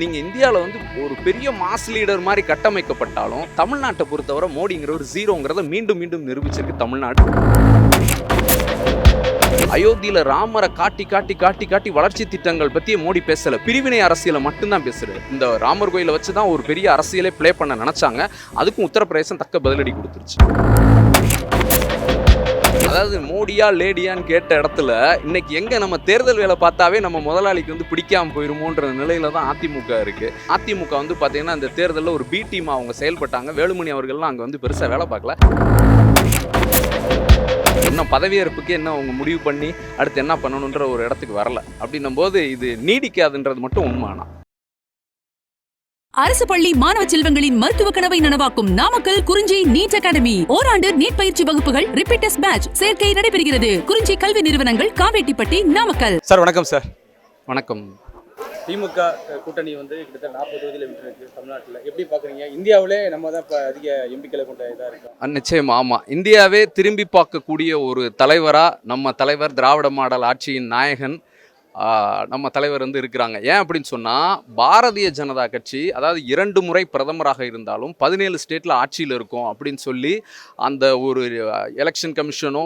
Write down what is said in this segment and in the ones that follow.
நீங்க இந்தியாவில் வந்து ஒரு பெரிய மாஸ் லீடர் மாதிரி கட்டமைக்கப்பட்டாலும் தமிழ்நாட்டை பொறுத்தவரை மோடிங்கிற ஒரு ஜீரோங்கிறத மீண்டும் மீண்டும் நிரூபிச்சிருக்கு தமிழ்நாடு. அயோத்தியில ராமரை காட்டி காட்டி காட்டி காட்டி வளர்ச்சி திட்டங்கள் பத்தி மோடி பேசல. பிரிவினை அரசியலை மட்டும்தான் பேசுறாரு. இந்த ராமர் கோயிலை வச்சு தான் ஒரு பெரிய அரசியலே ப்ளே பண்ண நினைச்சாங்க. அதுக்கும் உத்தரப்பிரதேசம் தக்க பதிலடி கொடுத்துருச்சு. அதாவது மோடியா லேடியான்னு கேட்ட இடத்துல இன்னைக்கு எங்க நம்ம தேர்தல் வேலை பார்த்தாவே நம்ம முதலாளிக்கு வந்து பிடிக்காம போயிருமோன்ற நிலையில தான் அதிமுக இருக்கு. அதிமுக வந்து பாத்தீங்கன்னா இந்த தேர்தலில் ஒரு பி டீம் அவங்க செயல்பட்டாங்க. வேலுமணி அவர்கள்லாம் அங்க வந்து பெருசா வேலை பார்க்கல. இன்னும் பதவியேற்புக்கு என்ன அவங்க முடிவு பண்ணி அடுத்து என்ன பண்ணணுன்ற ஒரு இடத்துக்கு வரல. அப்படின்னும் போது இது நீடிக்காதுன்றது மட்டும் உண்மைனா அரசு பள்ளி மாணவ செல்வங்களின் மருத்துவ கனவை நனவாக்கும் நாமக்கல் குறிஞ்சி நீட் அகாடமி. ஓராண்டு நீட் பயிற்சி வகுப்புகள் ரிப்பீட்டர்ஸ் பேட்ச் சேர்க்கை நடைபெறுகிறது. குறிஞ்சி கல்வி நிறுவனங்கள் காவேட்டிப்பட்டி நாமக்கல். சார் வணக்கம் சார். வணக்கம். திமுக கூட்டணி வந்து கிட்டத்தட்ட நாற்பது தொகுதியில் விட்டு இருக்கு தமிழ்நாட்டில். எப்படி பார்க்குறீங்க இந்தியாவிலே நம்ம தான் இப்போ அதிக எம்பிக்களை கொண்ட இதாக இருக்கோம். நிச்சயமா ஆமாம் இந்தியாவே திரும்பி பார்க்கக்கூடிய ஒரு தலைவராக நம்ம தலைவர் திராவிட மாடல் ஆட்சியின் நாயகன் நம்ம தலைவர் வந்து இருக்கிறாங்க. ஏன் அப்படின்னு சொன்னால் பாரதிய ஜனதா கட்சி அதாவது இரண்டு முறை பிரதமராக இருந்தாலும் பதினேழு ஸ்டேட்டில் ஆட்சியில் இருக்கும் அப்படின்னு சொல்லி அந்த ஒரு எலெக்ஷன் கமிஷனோ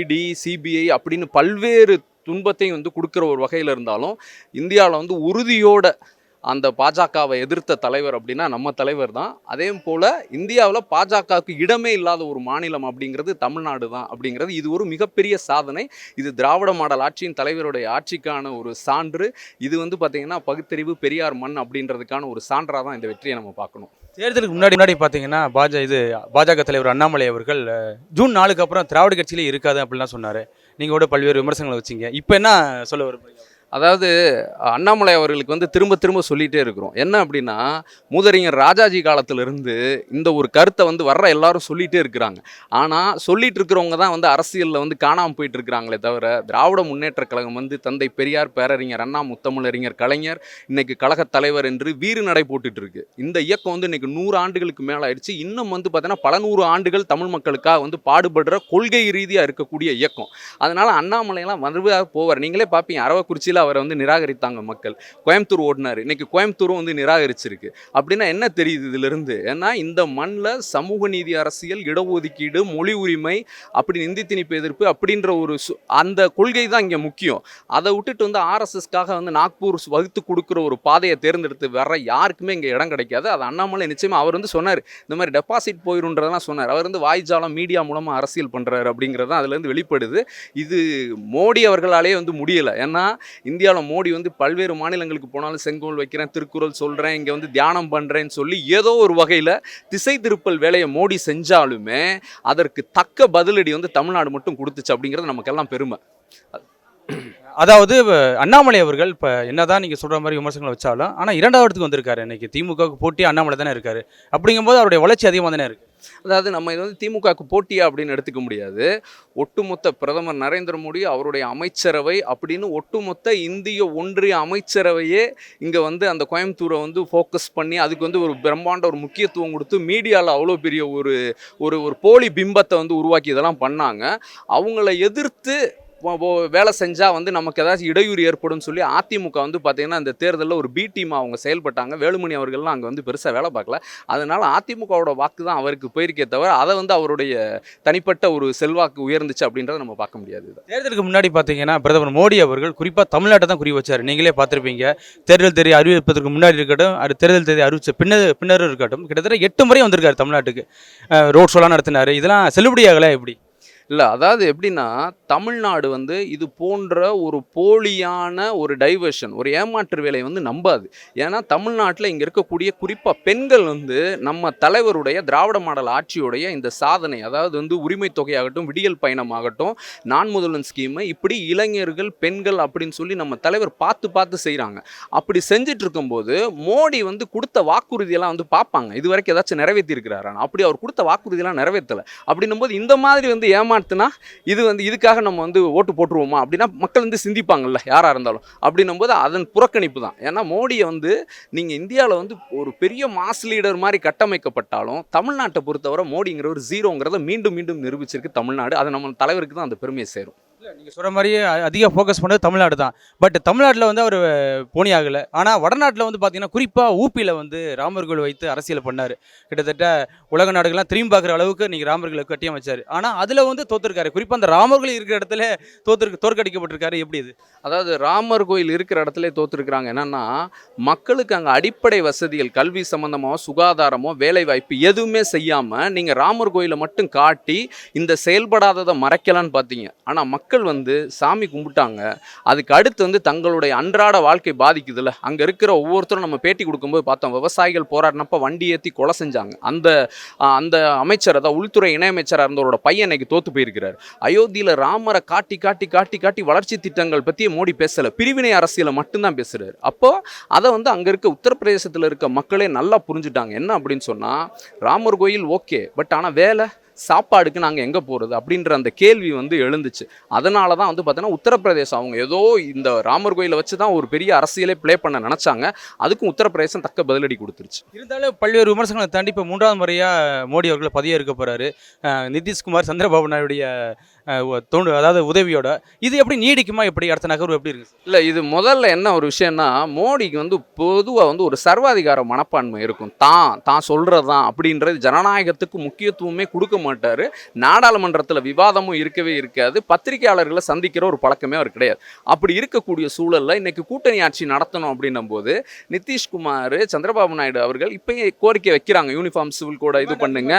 இடி சிபிஐ அப்படின்னு பல்வேறு துன்பத்தையும் வந்து கொடுக்குற ஒரு வகையில் இருந்தாலும் இந்தியாவில் வந்து உறுதியோட அந்த பாஜகவை எதிர்த்த தலைவர் அப்படின்னா நம்ம தலைவர் தான். அதே போல் இந்தியாவில் பாஜகவுக்கு இடமே இல்லாத ஒரு மாநிலம் அப்படிங்கிறது தமிழ்நாடு தான் அப்படிங்கிறது இது ஒரு மிகப்பெரிய சாதனை. இது திராவிட மாடல் ஆட்சியின் தலைவருடைய ஆட்சிக்கான ஒரு சான்று. இது வந்து பார்த்திங்கன்னா பகுத்தறிவு பெரியார் மண் அப்படின்றதுக்கான ஒரு சான்றாக தான் இந்த வெற்றியை நம்ம பார்க்கணும். தேர்தலுக்கு முன்னாடி முன்னாடி பார்த்தீங்கன்னா பாஜ இது பாஜக தலைவர் அண்ணாமலை அவர்கள் ஜூன் நாலுக்கு அப்புறம் திராவிட கட்சியிலே இருக்காது அப்படிலாம் சொன்னார். நீங்கள் கூட பல்வேறு விமர்சனங்களை வச்சீங்க. இப்போ என்ன சொல்ல வரும் அதாவது அண்ணாமலை அவர்களுக்கு வந்து திரும்ப திரும்ப சொல்லிகிட்டே இருக்கிறோம். என்ன அப்படின்னா மூதறிஞர் ராஜாஜி காலத்திலிருந்து இந்த ஒரு கருத்தை வந்து வர்ற எல்லாரும் சொல்லிகிட்டே இருக்கிறாங்க. ஆனால் சொல்லிட்டு இருக்கிறவங்க தான் வந்து அரசியலில் வந்து காணாமல் போயிட்டு இருக்கிறாங்களே தவிர திராவிட முன்னேற்ற கழகம் வந்து தந்தை பெரியார் பேரறிஞர் அண்ணா முத்தமிழறிஞர் கலைஞர் இன்னைக்கு கழகத் தலைவர் என்று வீறு நடை போட்டுட்டு இருக்கு. இந்த இயக்கம் வந்து இன்னைக்கு நூறு ஆண்டுகளுக்கு மேலே ஆயிடுச்சு. இன்னும் வந்து பார்த்தீங்கன்னா பல நூறு ஆண்டுகள் தமிழ் மக்களுக்காக வந்து பாடுபடுற கொள்கை ரீதியாக இருக்கக்கூடிய இயக்கம். அதனால அண்ணாமலையெல்லாம் மறுபடியாக போவார். நீங்களே பார்ப்பீங்க அரவக்குறிச்சியில் அவரை வந்து நிராகரித்தாங்க மக்கள். கோயம்புத்தூர் ஓடினார். இன்னைக்கு கோயம்புத்தூரும் வந்து நிராகரிச்சிருக்கு. அப்படின்னா என்ன தெரியுது இதிலிருந்து? ஏன்னா இந்த மண்ணில் சமூக நீதி அரசியல் இடஒதுக்கீடு மொழி உரிமை அப்படி நிந்தி திணிப்பு எதிர்ப்பு அப்படின்ற ஒரு அந்த கொள்கை தான் இங்கே முக்கியம். அதை விட்டுட்டு வந்து ஆர்எஸ்எஸ்க்காக வந்து நாக்பூர் வகுத்து கொடுக்குற ஒரு பாதையை தேர்ந்தெடுத்து வர யாருக்குமே இங்கே இடம் கிடைக்காது. அது அண்ணாமலை நிச்சயமாக அவர் வந்து சொன்னார். இந்த மாதிரி டெபாசிட் போயிருன்றதெல்லாம் சொன்னார். அவர் வந்து வாய்ஜாலம் மீடியா மூலமாக அரசியல் பண்ணுறாரு அப்படிங்கிறது தான் அதுலேருந்து வெளிப்படுது. இது மோடி அவர்களாலே வந்து முடியலை. ஏன்னா இந்தியாவில் மோடி வந்து பல்வேறு மாநிலங்களுக்கு போனாலும் செங்கோல் வைக்கிறேன் திருக்குறள் சொல்கிறேன் இங்கே வந்து தியானம் பண்ணுறேன்னு சொல்லி ஏதோ ஒரு வகையில் திசை திருப்பல் வேலையை மோடி செஞ்சாலுமே அதற்கு தக்க பதிலடி வந்து தமிழ்நாடு மட்டும் கொடுத்துச்சு அப்படிங்கிறது நமக்கெல்லாம் பெருமை. அதாவது அண்ணாமலை அவர்கள் இப்போ என்னதான் நீங்கள் சொல்கிற மாதிரி விமர்சனங்களை வச்சாலும் ஆனால் இரண்டாவது இடத்துக்கு வந்திருக்காரு இன்னைக்கு திமுகவுக்கு போட்டி அண்ணாமலை தானே இருக்காரு. அப்படிங்கும்போது அவருடைய வளர்ச்சி அதிகமாக தானே இருக்குது அதாவது நம்ம இது வந்து திமுகவுக்கு போட்டியா அப்படின்னு எடுத்துக்க முடியாது. ஒட்டுமொத்த பிரதமர் நரேந்திர மோடி அவருடைய அமைச்சரவை அப்படின்னு ஒட்டுமொத்த இந்திய ஒன்றிய அமைச்சரவையே இங்கே வந்து அந்த கோயம்புத்தூரை வந்து ஃபோக்கஸ் பண்ணி அதுக்கு வந்து ஒரு பிரம்மாண்ட ஒரு முக்கியத்துவம் கொடுத்து மீடியாவில் அவ்வளோ பெரிய ஒரு ஒரு ஒரு போலி பிம்பத்தை வந்து உருவாக்கி இதெல்லாம் பண்ணாங்க. அவங்கள எதிர்த்து வேலை செஞ்சால் வந்து நமக்கு ஏதாச்சும் இடையூறு ஏற்படும் சொல்லி அதிமுக வந்து பார்த்தீங்கன்னா இந்த தேர்தலில் ஒரு பி டீமாக அவங்க செயல்பட்டாங்க. வேலுமணி அவர்கள்லாம் அங்கே வந்து பெருசாக வேலை பார்க்கல. அதனால அதிமுகவோட வாக்கு தான் அவருக்கு போயிருக்கே தவிர அதை வந்து அவருடைய தனிப்பட்ட ஒரு செல்வாக்கு உயர்ந்துச்சு அப்படின்றத நம்ம பார்க்க முடியாது. தேர்தலுக்கு முன்னாடி பார்த்தீங்கன்னா பிரதமர் மோடி அவர்கள் குறிப்பாக தமிழ்நாட்டை தான் குறி வச்சார். நீங்களே பார்த்துருப்பீங்க. தேர்தல் தேதி அறிவிப்பதற்கு முன்னாடி இருக்கட்டும் அது தேர்தல் தேதி அறிவிச்ச பின்னர் பின்னரும் இருக்கட்டும் கிட்டத்தட்ட எட்டு முறை வந்திருக்காரு தமிழ்நாட்டுக்கு. ரோட் ஷோலாம் நடத்தினார். இதெல்லாம் செல்லுபடியாகலை எப்படி? இல்லை அதாவது எப்படின்னா தமிழ்நாடு வந்து இது போன்ற ஒரு போலியான ஒரு டைவர்ஷன் ஒரு ஏமாற்று வேலையை வந்து நம்பாது. ஏன்னா தமிழ்நாட்டில் இங்கே இருக்கக்கூடிய குறிப்பாக பெண்கள் வந்து நம்ம தலைவருடைய திராவிட மாடல் ஆட்சியுடைய இந்த சாதனை அதாவது வந்து உரிமை தொகையாகட்டும் விடியல் பயணமாகட்டும் நான் முதல்வன் ஸ்கீமு இப்படி இளைஞர்கள் பெண்கள் அப்படின்னு சொல்லி நம்ம தலைவர் பார்த்து பார்த்து செய்கிறாங்க அப்படி செஞ்சுட்டு இருக்கும்போது மோடி வந்து கொடுத்த வாக்குறுதியெல்லாம் வந்து பார்ப்பாங்க. இது வரைக்கும் ஏதாச்சும் நிறைவேற்றிருக்கிறாரா அப்படி அவர் கொடுத்த வாக்குறுதியெல்லாம் நிறைவேற்றலை. அப்படின்னும் போது இந்த மாதிரி வந்து ஏமாத்துனா இது வந்து இதுக்காக நம்ம வந்து ஓட்டு போட்டுருவோமா? அப்படின்னா மக்கள் வந்து சிந்திப்பாங்கல்ல யாராக இருந்தாலும். அப்படின்னும் போது அதன் புறக்கணிப்பு தான். ஏன்னா மோடியை வந்து நீங்கள் இந்தியாவில் வந்து ஒரு பெரிய மாஸ் லீடர் மாதிரி கட்டமைக்கப்பட்டாலும் தமிழ்நாட்டை பொறுத்தவரை மோடிங்கிற ஒரு ஜீரோங்கிறத மீண்டும் மீண்டும் நிரூபிச்சிருக்கு தமிழ்நாடு. அது நம்ம தலைவருக்கு தான் அந்த பெருமையை சேரும். நீங்கள் சொல்கிற மாதிரியே அதிக ஃபோக்கஸ் பண்ணது தமிழ்நாடு தான். பட் தமிழ்நாட்டில் வந்து அவர் போனி ஆகலை. ஆனால் வடநாட்டில் வந்து பார்த்தீங்கன்னா குறிப்பாக ஊப்பியில் வந்து ராமர் கோயில் வைத்து அரசியல் பண்ணார். கிட்டத்தட்ட உலக நாடுகள்லாம் திரும்பி பார்க்குற அளவுக்கு நீங்கள் ராமர் கோயிலை கட்டியமைச்சார் ஆனால் அதில் வந்து தோத்துருக்காரு. குறிப்பாக அந்த ராமர் கோயில் இருக்கிற இடத்துல தோற்று தோற்கடிக்கப்பட்டிருக்காரு. எப்படி இது? அதாவது ராமர் கோயில் இருக்கிற இடத்துல தோத்துருக்குறாங்க. என்னன்னா மக்களுக்கு அங்கே அடிப்படை வசதிகள் கல்வி சம்மந்தமாக சுகாதாரமோ வேலைவாய்ப்பு எதுவுமே செய்யாமல் நீங்கள் ராமர் கோயிலை மட்டும் காட்டி இந்த செயல்படாததை மறைக்கலான்னு பார்த்தீங்க ஆனால் மக்கள் மக்கள் வந்து சாமி கும்பிட்டாங்க. அதுக்கு அடுத்து வந்து தங்களுடைய அன்றாட வாழ்க்கை பாதிக்குதுல்ல. அங்கே இருக்கிற ஒவ்வொருத்தரும் நம்ம பேட்டி கொடுக்கும்போது பார்த்தோம். விவசாயிகள் போராடினப்ப வண்டி ஏற்றி கொலை செஞ்சாங்க. அந்த அந்த அமைச்சர் அதாவது உள்துறை இணையமைச்சராக இருந்தவரோட பையன் இன்னைக்கு தோத்து போயிருக்கிறார். அயோத்தியில் ராமரை காட்டி காட்டி காட்டி காட்டி வளர்ச்சி திட்டங்கள் பற்றி மோடி பேசலை. பிரிவினை அரசியலை மட்டும்தான் பேசுகிறார் அப்போ அதை வந்து அங்கே இருக்க உத்தரப்பிரதேசத்தில் இருக்க மக்களே நல்லா புரிஞ்சுட்டாங்க. என்ன அப்படின்னு சொன்னால் ராமர் கோயில் ஓகே. பட் ஆனால் வேலை சாப்பாடுக்கு நாங்கள் எங்கே போகிறது அப்படின்ற அந்த கேள்வி வந்து எழுந்துச்சு. அதனால தான் வந்து பார்த்தீங்கன்னா உத்தரப்பிரதேசம் அவங்க ஏதோ இந்த ராமர் கோயிலை வச்சு தான் ஒரு பெரிய அரசியலே ப்ளே பண்ண நினச்சாங்க. அதுக்கும் உத்தரப்பிரதேசம் தக்க பதிலடி கொடுத்துருச்சு. இருந்தாலும் பல்வேறு விமர்சனங்களை தாண்டி இப்போ மூன்றாவது முறையாக மோடி அவர்கள் பதவி இருக்க போகிறாரு நிதிஷ்குமார் சந்திரபாபு நாயுடைய தோண்டு அதாவது உதவியோட இது எப்படி நீடிக்குமா? எப்படி அடுத்த நகர்வு எப்படி இருக்கு? இல்லை இது முதல்ல என்ன ஒரு விஷயம்னா மோடிக்கு வந்து பொதுவாக வந்து ஒரு சர்வாதிகார மனப்பான்மை இருக்கும். தான் தான் சொல்கிறது தான் அப்படின்றது ஜனநாயகத்துக்கு முக்கியத்துவமே கொடுக்க மாட்டார். நாடாளுமன்றத்தில் விவாதமும் இருக்கவே இருக்காது. பத்திரிகையாளர்களை சந்திக்கிற ஒரு பழக்கமே அவர் கிடையாது. அப்படி இருக்கக்கூடிய சூழலில் இன்னைக்கு கூட்டணி ஆட்சி நடத்தணும் அப்படின்னும் போது நிதிஷ்குமார் சந்திரபாபு நாயுடு அவர்கள் இப்பயே கோரிக்கை வைக்கிறாங்க. யூனிஃபார்ம் சிவில் கோட இது பண்ணுங்க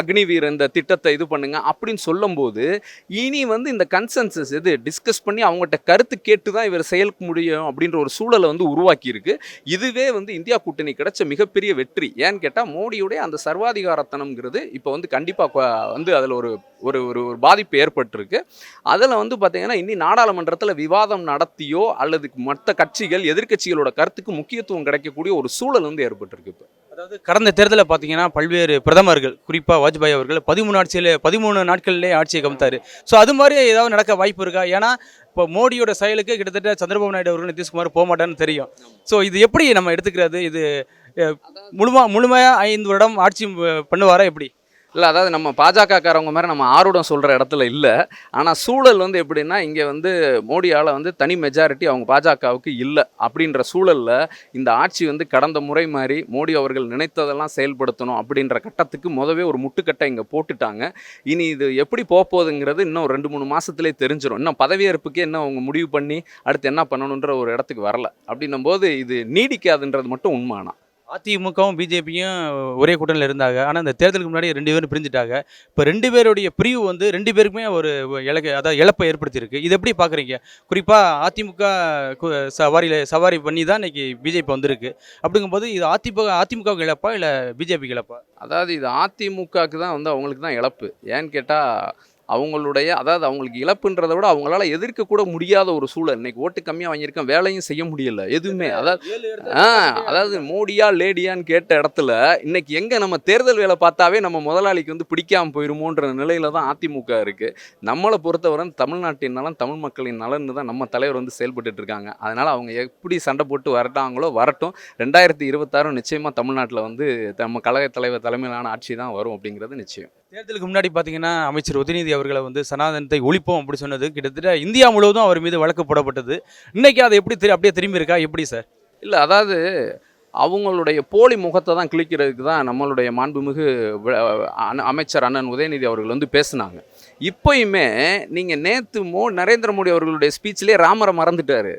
அக்னிவீர் இந்த திட்டத்தை இது பண்ணுங்க அப்படின்னு சொல்லும்போது இனி வந்து இந்த கன்சென்சஸ் இது டிஸ்கஸ் பண்ணி அவங்ககிட்ட கருத்து கேட்டு தான் இவர் செயல் முடியும் அப்படின்ற ஒரு சூழலை வந்து உருவாக்கி இருக்கு இதுவே வந்து இந்தியா கூட்டணி கிடைச்ச மிகப்பெரிய வெற்றி. ஏன்னு கேட்டால் மோடியுடைய அந்த சர்வாதிகாரத்தனம்ங்கிறது இப்போ வந்து கண்டிப்பாக வந்து அதில் ஒரு ஒரு ஒரு ஒரு பாதிப்பு ஏற்பட்டிருக்கு. அதில் வந்து பார்த்திங்கன்னா இன்னி நாடாளுமன்றத்தில் விவாதம் நடத்தியோ அல்லது மற்ற கட்சிகள் எதிர்க்கட்சிகளோட கருத்துக்கு முக்கியத்துவம் கிடைக்கக்கூடிய ஒரு சூழல் வந்து ஏற்பட்டிருக்கு இப்போ. அதாவது கடந்த தேர்தலில் பார்த்தீங்கன்னா பல்வேறு பிரதமர்கள் குறிப்பாக வாஜ்பாய் அவர்கள் பதிமூணு ஆட்சியில் பதிமூணு நாட்கள்லேயே ஆட்சியை கமித்தார் ஸோ அது மாதிரி ஏதாவது நடக்க வாய்ப்பு இருக்கா? ஏன்னா இப்போ மோடியோட செயலுக்கு கிட்டத்தட்ட சந்திரபாபு நாயுடு அவர்கள் நிதிஷ்குமார் போக மாட்டான்னு தெரியும். ஸோ இது எப்படி நம்ம எடுத்துக்கிறது? இது முழுமா முழுமையாக ஐந்து வருடம் ஆட்சி பண்ணுவாரா எப்படி? இல்லை அதாவது நம்ம பாஜகக்காரவங்க மாதிரி நம்ம ஆர்வம் சொல்கிற இடத்துல இல்லை. ஆனால் சூழல் வந்து எப்படின்னா இங்கே வந்து மோடியால் வந்து தனி மெஜாரிட்டி அவங்க பாஜகவுக்கு இல்லை அப்படின்ற சூழலில் இந்த ஆட்சி வந்து கடந்த முறை மாதிரி மோடி அவர்கள் நினைத்ததெல்லாம் செயல்படுத்தணும் அப்படின்ற கட்டத்துக்கு முதவே ஒரு முட்டுக்கட்டை இங்கே போட்டுட்டாங்க. இனி இது எப்படி போகப்போகுதுங்கிறது இன்னும் ரெண்டு மூணு மாதத்துலேயே தெரிஞ்சிடும் இன்னும் பதவியேற்புக்கே இன்னும் அவங்க முடிவு பண்ணி அடுத்து என்ன பண்ணணுன்ற ஒரு இடத்துக்கு வரல. அப்படின்னும் போது இது நீடிக்காதுன்றது மட்டும் உண்மானா அதிமுகவும் பிஜேபியும் ஒரே கூட்டணியில் இருந்தாங்க. ஆனால் இந்த தேர்தலுக்கு முன்னாடி ரெண்டு பேரும் பிரிஞ்சுட்டாங்க. இப்போ ரெண்டு பேருடைய பிரிவு வந்து ரெண்டு பேருக்குமே ஒரு இலக்கு அதாவது இழப்பை ஏற்படுத்தியிருக்கு. இது எப்படி பார்க்குறீங்க? குறிப்பாக அதிமுக சவாரியில் சவாரி பண்ணி தான் இன்றைக்கி பிஜேபி வந்திருக்கு. அப்படிங்கும்போது இது அதிமுக அதிமுகவுக்கு இழப்பா இல்லை பிஜேபிக்கு இழப்பா? அதாவது இது அதிமுகவுக்கு தான் வந்து அவங்களுக்கு தான் இழப்பு. ஏன்னு கேட்டால் அவங்களுடைய அதாவது அவங்களுக்கு இழப்புன்றதை விட அவங்களால எதிர்க்க கூட முடியாத ஒரு சூழல். இன்னைக்கு ஓட்டு கம்மியாக வாங்கியிருக்கேன் வேலையும் செய்ய முடியல எதுவுமே. அதாவது ஆ அதாவது மோடியா லேடியான்னு கேட்ட இடத்துல இன்னைக்கு எங்க நம்ம தேர்தல் வேலை பார்த்தாவே நம்ம முதலாளிக்கு வந்து பிடிக்காம போயிருமோன்ற நிலையில தான் அதிமுக இருக்கு. நம்மளை பொறுத்தவரை தமிழ்நாட்டின் நலன் தமிழ் மக்களின் நலன்னு தான் நம்ம தலைவர் வந்து செயல்பட்டுட்டு இருக்காங்க. அதனால அவங்க எப்படி சண்டை போட்டு வரட்டாங்களோ வரட்டும். ரெண்டாயிரத்தி இருபத்தாறு நிச்சயமா தமிழ்நாட்டில் வந்து நம்ம கழக தலைவர் தலைமையிலான ஆட்சி தான் வரும் அப்படிங்கிறது நிச்சயம். தேர்தலுக்கு முன்னாடி பார்த்தீங்கன்னா அமைச்சர் உதயநிதி அவர்களை வந்து சனாதனத்தை ஒழிப்போம் அப்படி சொன்னது. கிட்டத்தட்ட இந்தியா முழுவதும் அவர் மீது வழக்கு போடப்பட்டது. இன்றைக்கி அதை எப்படி திரு- அப்படியே திரும்பி இருக்கா எப்படி சார்? இல்லை அதாவது அவங்களுடைய போலி முகத்தை தான் கிழிக்கிறதுக்கு தான் நம்மளுடைய மாண்புமிகு அமைச்சர் அண்ணன் உதயநிதி அவர்கள் வந்து பேசுனாங்க. இப்போயுமே நீங்கள் நேற்று மோ நரேந்திர மோடி அவர்களுடைய ஸ்பீச்லேயே ராமரை மறந்துட்டார்.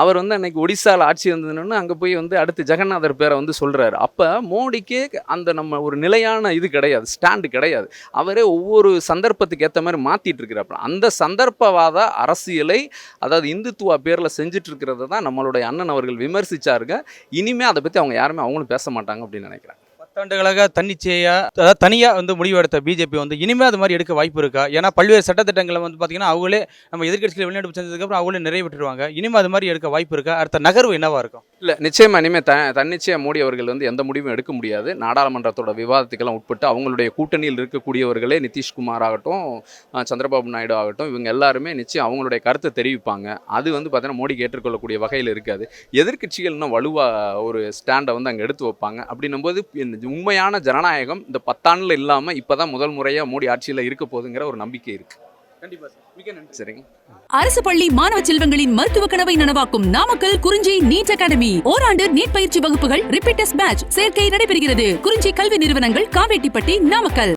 அவர் வந்து அன்னைக்கு ஒடிசாவில் ஆட்சி வந்ததுன்னு அங்கே போய் வந்து அடுத்து ஜெகநாதர் பேரை வந்து சொல்கிறாரு அப்போ மோடிக்கே அந்த நம்ம ஒரு நிலையான இது கிடையாது ஸ்டாண்டு கிடையாது. அவரே ஒவ்வொரு சந்தர்ப்பத்துக்கு ஏற்ற மாதிரி மாற்றிட்டு இருக்கிறாப்புல. அந்த சந்தர்ப்பவாத அரசியலை அதாவது இந்துத்துவா பேரில் செஞ்சுட்டு இருக்கிறத தான் நம்மளுடைய அண்ணன் அவர்கள் விமர்சிச்சாருங்க. இனிமேல் அதை பற்றி அவங்க யாருமே அவங்களும் பேச மாட்டாங்க அப்படின்னு நினைக்கிறேன். பத்தாண்டுகளாக தன்னிச்சையாக அதாவது தனியாக வந்து முடிவெடுத்த பிஜேபி வந்து இனிமேல் அது மாதிரி எடுக்க வாய்ப்பு இருக்கா? ஏன்னா பல்வேறு சட்டத்திட்டங்களை வந்து பார்த்தீங்கன்னா அவங்களே நம்ம எதிர்க்கட்சியில் வெளிநடப்பு செஞ்சதுக்கப்புறம் அவங்களே நிறைவேற்றிடுவாங்க. இனிமேல் அது மாதிரி எடுக்க வாய்ப்பு இருக்கா? அடுத்த நகர்வு என்னவா இருக்கும்? இல்லை நிச்சயமாக இனிமேல் த தன்னிச்சையாக மோடி அவர்கள் வந்து எந்த முடிவும் எடுக்க முடியாது. நாடாளுமன்றத்தோட விவாதத்துக்கெல்லாம் உட்பட்டு அவங்களுடைய கூட்டணியில் இருக்கக்கூடியவர்களே நிதிஷ்குமார் ஆகட்டும் சந்திரபாபு நாயுடு ஆகட்டும் இவங்க எல்லாருமே நிச்சயம் அவங்களுடைய கருத்தை தெரிவிப்பாங்க. அது வந்து பார்த்தீங்கன்னா மோடி ஏற்றுக்கொள்ளக்கூடிய வகையில் இருக்காது. எதிர்க்கட்சிகள் இன்னும் வலுவாக ஒரு ஸ்டாண்டை வந்து அங்கே எடுத்து வைப்பாங்க. அப்படின்னும்போது போது உண்மையான ஜனநாயகம். இந்த பத்தாண்டில் இல்லாமல் இப்போ தான் முதல் முறையாக மோடி ஆட்சியில் இருக்க போகுதுங்கிற ஒரு நம்பிக்கை இருக்குது சரிங்க. அரசு பள்ளி மாணவ செல்வங்களின் மருத்துவ கனவை நனவாக்கும் நாமக்கல் குறிஞ்சி நீட் அகாடமி. ஓராண்டு நீட் பயிற்சி வகுப்புகள் ரிப்பீட்டர்ஸ் பேட்ச் சேர்க்கை நடைபெறுகிறது. குறிஞ்சி கல்வி நிறுவனங்கள் காவேட்டிப்பட்டி நாமக்கல்.